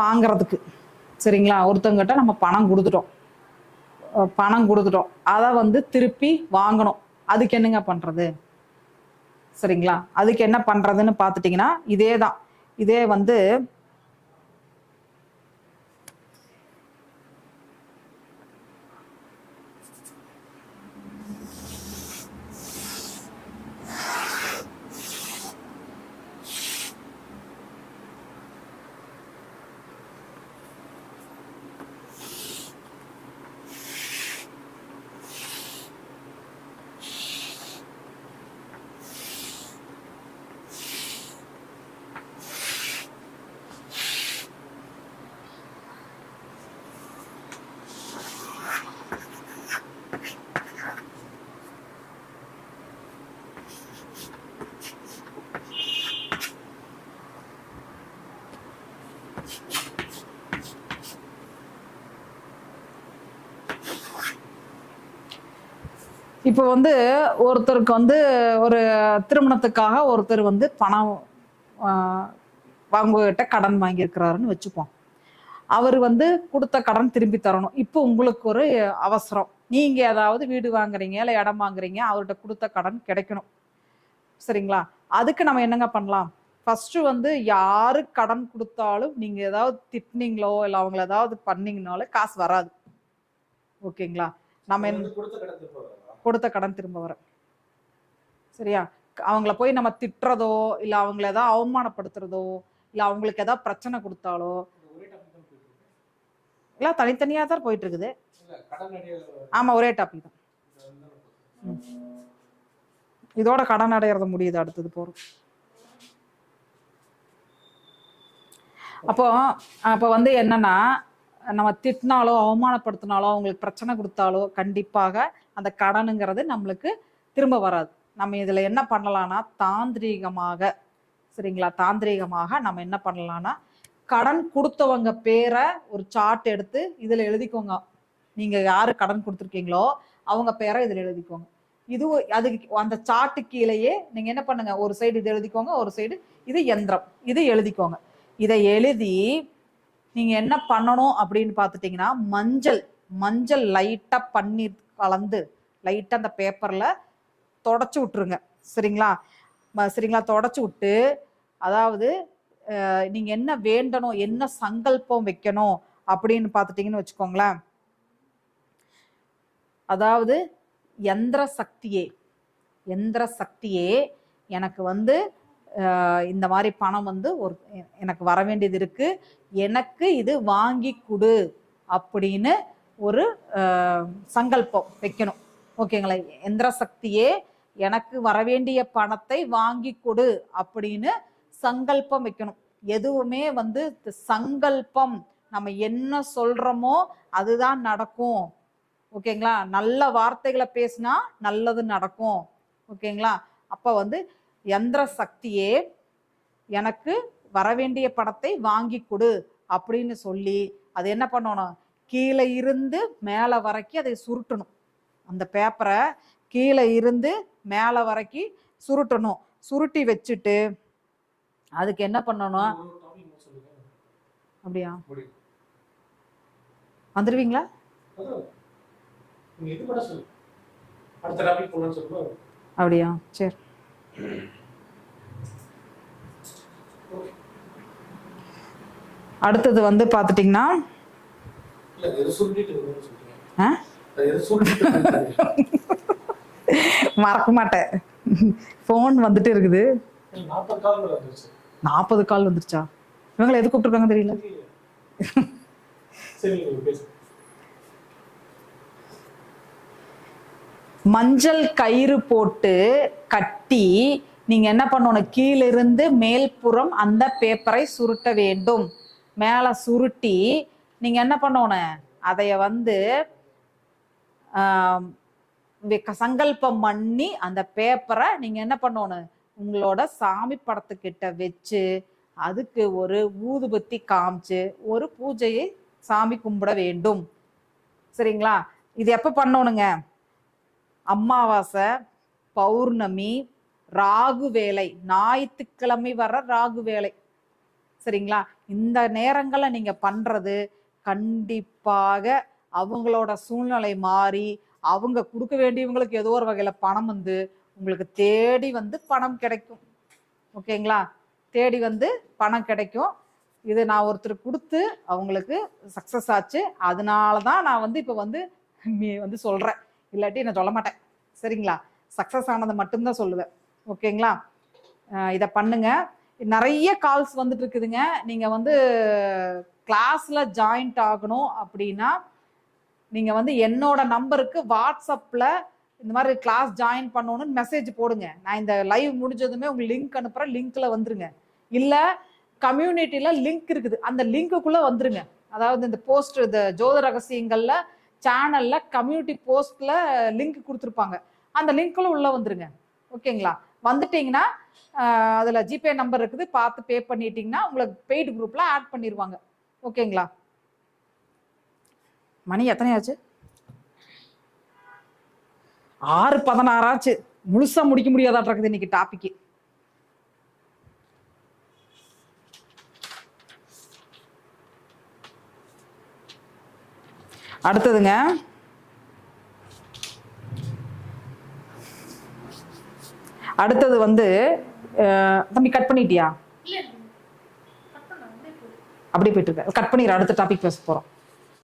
வாங்குறதுக்கு. சரிங்களா? ஒருத்தங்கிட்ட நம்ம பணம் கொடுத்துட்டோம். பணம் கொடுத்துட்டோம். அதை வந்து திருப்பி வாங்கணும். அதுக்கு என்னங்க பண்றது? சரிங்களா? அதுக்கு என்ன பண்றதுன்னு பார்த்துட்டிங்கன்னா இதே தான் இதே வந்து இப்போ வந்து ஒருத்தருக்கு வந்து ஒரு திருமணத்துக்காக ஒருத்தர் வந்து பணம் ஆஹ், வாங்குகிட்ட கடன் வாங்கியிருக்கிறாருன்னு வச்சுப்போம். அவர் வந்து கொடுத்த கடன் திரும்பி தரணும். இப்போ உங்களுக்கு ஒரு அவசரம். நீங்கள் ஏதாவது வீடு வாங்குறீங்க இல்லை இடம் வாங்குறீங்க அவர்கிட்ட கொடுத்த கடன் கிடைக்கணும். சரிங்களா? அதுக்கு நம்ம என்னங்க பண்ணலாம்? ஃபஸ்ட்டு வந்து யாரு கடன் கொடுத்தாலும் நீங்கள் ஏதாவது திட்டினீங்களோ இல்லை அவங்கள ஏதாவது பண்ணீங்கனாலும் காசு வராது. ஓகேங்களா? நம்ம என்ன வந்து கொடுத்த கடன் திரும்ப வர சரியா? அவங்கள போய் நம்ம திட்டுறதோ இல்லை அவங்கள ஏதாவது அவமானப்படுத்துறதோ இல்லை அவங்களுக்கு ஏதாவது பிரச்சனை கொடுத்தாலோ எல்லாம் தனித்தனியாக தான் போயிட்டு இருக்குது ஆமாம் ஒரே டாபிக் தான். இதோட கடன் அடையிறது முடியுது அடுத்தது போகிறோம் அப்போ அப்போ வந்து என்னன்னா நம்ம திட்டினாலோ அவமானப்படுத்தினாலோ அவங்களுக்கு பிரச்சனை கொடுத்தாலோ கண்டிப்பாக அந்த கடனுங்கிறது நம்மளுக்கு திரும்ப வராது. நம்ம இதில் என்ன பண்ணலான்னா தாந்திரீகமாக சரிங்களா? தாந்திரீகமாக நம்ம என்ன பண்ணலான்னா கடன் கொடுத்தவங்க பேரை ஒரு சார்ட் எடுத்து இதில் எழுதிக்கோங்க. நீங்கள் யார் கடன் கொடுத்துருக்கீங்களோ அவங்க பேரை இதில் எழுதிக்கோங்க. இது அதுக்கு அந்த சார்ட்டு கீழேயே நீங்கள் என்ன பண்ணுங்க ஒரு சைடு இது எழுதிக்கோங்க ஒரு சைடு இது எந்திரம். இது எழுதிக்கோங்க. இதை எழுதி நீங்கள் என்ன பண்ணணும் அப்படின்னு பார்த்துட்டிங்கன்னா மஞ்சள் மஞ்சள் லைட்டாக பண்ணி கலந்து லைட்டாக அந்த பேப்பரில் தொடச்சி விட்ருங்க சரிங்களா? சரிங்களா? தொடச்சி விட்டு அதாவது நீங்கள் என்ன வேண்டணும் என்ன சங்கல்பம் வைக்கணும் அப்படின்னு பார்த்துட்டிங்கன்னு வச்சுக்கோங்களேன். அதாவது எந்திர சக்தியே எந்திர சக்தியே எனக்கு வந்து இந்த மாதிரி பணம் வந்து ஒரு எனக்கு வர வேண்டியது இருக்கு. எனக்கு இது வாங்கி கொடு அப்படின்னு ஒரு சங்கல்பம் வைக்கணும். ஓகேங்களா? எந்திர சக்தியே எனக்கு வரவேண்டிய பணத்தை வாங்கி கொடு அப்படின்னு சங்கல்பம் வைக்கணும். எதுவுமே வந்து சங்கல்பம். நம்ம என்ன சொல்றோமோ அதுதான் நடக்கும். ஓகேங்களா? நல்ல வார்த்தைகளை பேசினா நல்லது நடக்கும். ஓகேங்களா? அப்போ வந்து எந்திர சக்தியே எனக்கு வரவேண்டிய பணத்தை வாங்கி கொடு அப்படின்னு சொல்லி அது என்ன பண்ணணும்? கீழே இருந்து மேலே வரைக்கும் அதை சுருட்டணும். அந்த பேப்பரை கீழே இருந்து மேலே வரைக்கும் சுருட்டணும். சுருட்டி வச்சுட்டு அதுக்கு என்ன பண்ணணும்? அப்படியா? வந்துடுவீங்களா அப்படியா? சரி. அடுத்தது வந்து பார்த்துட்டிங்கன்னா மறக்க மாட்டேன். ஃபோன் வந்துட்டு இருக்குது. நாற்பது கால் வந்துருச்சா. இவங்களை எது கூப்பிட்டுருக்காங்க தெரியல. மஞ்சள் கயிறு போட்டு கட்டி நீங்க என்ன பண்ணணும்? கீழிருந்து மேல்புறம் அந்த பேப்பரை சுருட்ட வேண்டும். மேலே சுருட்டி நீங்கள் என்ன பண்ணணும் அதைய வந்து சங்கல்பம் பண்ணி அந்த பேப்பரை நீங்கள் என்ன பண்ணணும் உங்களோட சாமி படத்துக்கிட்ட வச்சு அதுக்கு ஒரு ஊதுபத்தி காமிச்சு ஒரு பூஜையை சாமி கும்பிட வேண்டும். சரிங்களா? இது எப்போ பண்ணணுங்க அமாவாசை பௌர்ணமி ராகு வேலை ஞாயிற்றுக்கிழமை வர ராகு வேலை சரிங்களா? இந்த நேரங்களில் நீங்கள் பண்ணுறது கண்டிப்பாக அவங்களோட சூழ்நிலை மாறி அவங்க கொடுக்க வேண்டியவங்களுக்கு ஏதோ ஒரு வகையில பணம் வந்து உங்களுக்கு தேடி வந்து பணம் கிடைக்கும். ஓகேங்களா? தேடி வந்து பணம் கிடைக்கும். இது நான் ஒருத்தர் கொடுத்து அவங்களுக்கு சக்ஸஸ் ஆச்சு. அதனால தான் நான் வந்து இப்போ வந்து நீ வந்து சொல்கிறேன் இல்லாட்டி நான் சொல்ல மாட்டேன். சரிங்களா? சக்ஸஸ் ஆனதை மட்டும்தான் சொல்லுவேன். ஓகேங்களா? இதை பண்ணுங்க. நிறைய கால்ஸ் வந்துட்டு இருக்குதுங்க. நீங்கள் வந்து கிளாஸில் ஜாயின்ட் ஆகணும் அப்படின்னா நீங்கள் வந்து என்னோட நம்பருக்கு வாட்ஸ்அப்பில் இந்த மாதிரி கிளாஸ் ஜாயின் பண்ணணும்னு மெசேஜ் போடுங்க. நான் இந்த லைவ் முடிஞ்சதுமே உங்களுக்கு லிங்க் அனுப்புகிறேன் லிங்க்ல வந்துருங்க. இல்லை கம்யூனிட்டியில் லிங்க் இருக்குது. அந்த லிங்க்குள்ளே வந்துருங்க. அதாவது இந்த போஸ்ட் இந்த ஜோத ரகசியங்களில் சேனலில் கம்யூனிட்டி போஸ்ட்டில் லிங்க் கொடுத்துருப்பாங்க. அந்த லிங்க்குள்ள உள்ளே வந்துருங்க. ஓகேங்களா? வந்துட்டீங்கன்னா அதில் ஜிபே நம்பர் இருக்குது. பார்த்து பே பண்ணிட்டீங்கன்னா உங்களுக்கு பெய்டு குரூப்பில் ஆட் பண்ணிடுவாங்க ஓகேங்களா? மணி எத்தனை ஆச்சு ஆறு பதினாறாச்சு. முழுசா முடிக்க முடியாதாட்டு இருக்குது இன்னைக்கு டாபிக் அடுத்ததுங்க. அடுத்தது வந்து தம்பி கட் பண்ணிட்டியா இல்ல இல்ல கட் பண்ண அப்படியே போயிட்டு இருக்க. கட் பண்ணிடுற அடுத்த டாபிக் பேச போறோம்.